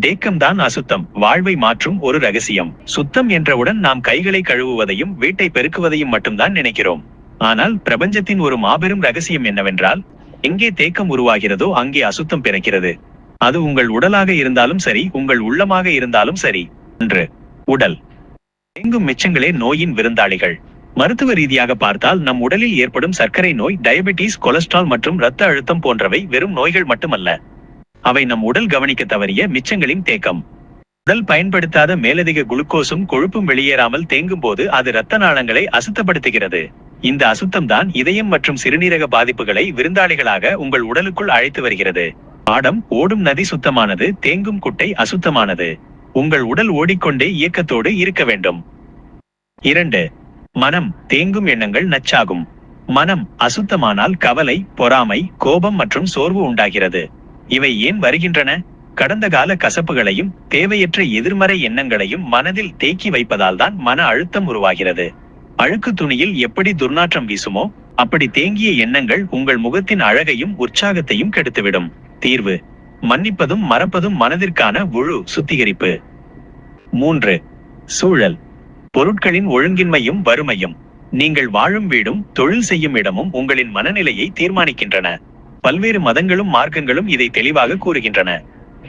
தேக்கம்தான் அசுத்தம் வாழ்வை மாற்றும் ஒரு ரகசியம். சுத்தம் என்றவுடன் நாம் கைகளை கழுவுவதையும் வீட்டை பெருக்குவதையும் மட்டும்தான் நினைக்கிறோம். ஆனால் பிரபஞ்சத்தின் ஒரு மாபெரும் ரகசியம் என்னவென்றால் எங்கே தேக்கம் உருவாகிறதோ அங்கே அசுத்தம் பிறக்கிறது. அது உங்கள் உடலாக இருந்தாலும் சரி உங்கள் உள்ளமாக இருந்தாலும் சரி. என்று உடல். தேங்கும் மிச்சங்களே நோயின் விருந்தாளிகள். மருத்துவ ரீதியாக பார்த்தால் நம் உடலில் ஏற்படும் சர்க்கரை நோய் டயபெட்டிஸ் கொலஸ்ட்ரால் மற்றும் இரத்த அழுத்தம் போன்றவை வெறும் நோய்கள் மட்டுமல்ல. அவை நம் உடல் கவனிக்க தவறிய மிச்சங்களின் தேக்கம். உடல் பயன்படுத்தாத மேலதிக குளுக்கோஸும் கொழுப்பும் வெளியேறாமல் தேங்கும் போது அது இரத்த நாளங்களை அசுத்தப்படுத்துகிறது. இந்த அசுத்தம்தான் இதயம் மற்றும் சிறுநீரக பாதிப்புகளை விருந்தாளிகளாக உங்கள் உடலுக்குள் அழைத்து வருகிறது. ஆடம் ஓடும் நதி சுத்தமானது தேங்கும் குட்டை அசுத்தமானது. உங்கள் உடல் ஓடிக்கொண்டே இயக்கத்தோடு இருக்க வேண்டும். இரண்டு மனம் தேங்கும் எண்ணங்கள் நச்சாகும். மனம் அசுத்தமானால் கவலை பொறாமை கோபம் மற்றும் சோர்வு உண்டாகிறது. இவை ஏன் வருகின்றன? கடந்த கால கசப்புகளையும் தேவையற்ற எதிர்மறை எண்ணங்களையும் மனதில் தேக்கி வைப்பதால் தான் மன அழுத்தம் உருவாகிறது. அழுக்கு துணியில் எப்படி துர்நாற்றம் வீசுமோ அப்படி தேங்கிய எண்ணங்கள் உங்கள் முகத்தின் அழகையும் உற்சாகத்தையும் கெடுத்துவிடும். தீர்வு. மன்னிப்பதும் மறப்பதும் மனதிற்கான முழு சுத்திகரிப்பு. மூன்று. சூழல். பொருட்களின் ஒழுங்கின்மையும் வறுமையும். நீங்கள் வாழும் வீடும் தொழில் செய்யும் இடமும் உங்களின் மனநிலையை தீர்மானிக்கின்றன. பல்வேறு மதங்களும் மார்க்கங்களும் இதை தெளிவாக கூறுகின்றன.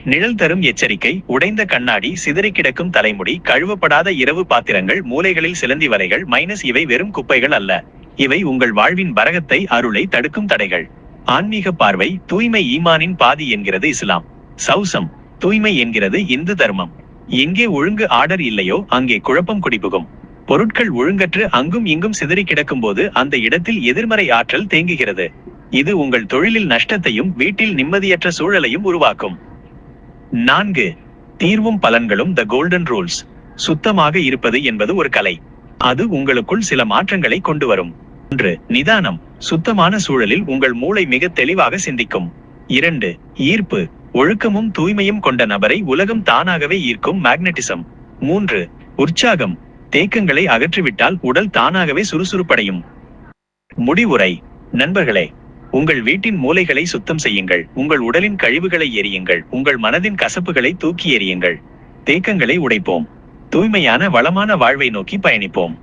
நிழல் தரும் எச்சரிக்கை உடைந்த கண்ணாடி சிதறி கிடக்கும் தலைமுடி கழுவப்படாத இரவு பாத்திரங்கள் மூலைகளில் சிலந்தி வலைகள் மைனஸ் இவை வெறும் குப்பைகள் அல்ல. இவை உங்கள் வாழ்வின் பரகத்தை அருளை தடுக்கும் தடைகள். ஆன்மீக பார்வை தூய்மை ஈமானின் பாதி என்கிறது இஸ்லாம். சௌசம் தூய்மை என்கிறது இந்து தர்மம். எங்கே ஒழுங்கு ஆர்டர் இல்லையோ அங்கே குழப்பம் குடிபுகும். பொருட்கள் ஒழுங்கற்று அங்கும் இங்கும் சிதறி கிடக்கும் போது அந்த இடத்தில் எதிர்மறை ஆற்றல் தேங்குகிறது. இது உங்கள் தொழிலில் நஷ்டத்தையும் வீட்டில் நிம்மதியற்ற சூழலையும் உருவாக்கும். நான்கு தீர்வும் பலன்களும் த கோல்டன் ரூல்ஸ் சுத்தமாக இருப்பது என்பது ஒரு கலை. அது உங்களுக்குள் சில மாற்றங்களை கொண்டு வரும். ஒன்று நிதானம். சுத்தமான சூழலில் உங்கள் மூளை மிக தெளிவாக சிந்திக்கும். இரண்டு ஈர்ப்பு. ஒழுக்கமும் தூய்மையும் கொண்ட நபரை உலகம் தானாகவே ஈர்க்கும் மேக்னட்டிசம் மூன்று உற்சாகம். தேக்கங்களை அகற்றிவிட்டால் உடல் தானாகவே சுறுசுறுப்படையும். முடிவுரை. நண்பர்களே உங்கள் வீட்டின் மூலைகளை சுத்தம் செய்யுங்கள். உங்கள் உடலின் கழிவுகளை எரியுங்கள் உங்கள் மனதின் கசப்புகளை தூக்கி எறியுங்கள். தேக்கங்களை உடைப்போம். தூய்மையான வளமான வாழ்வை நோக்கி பயணிப்போம்.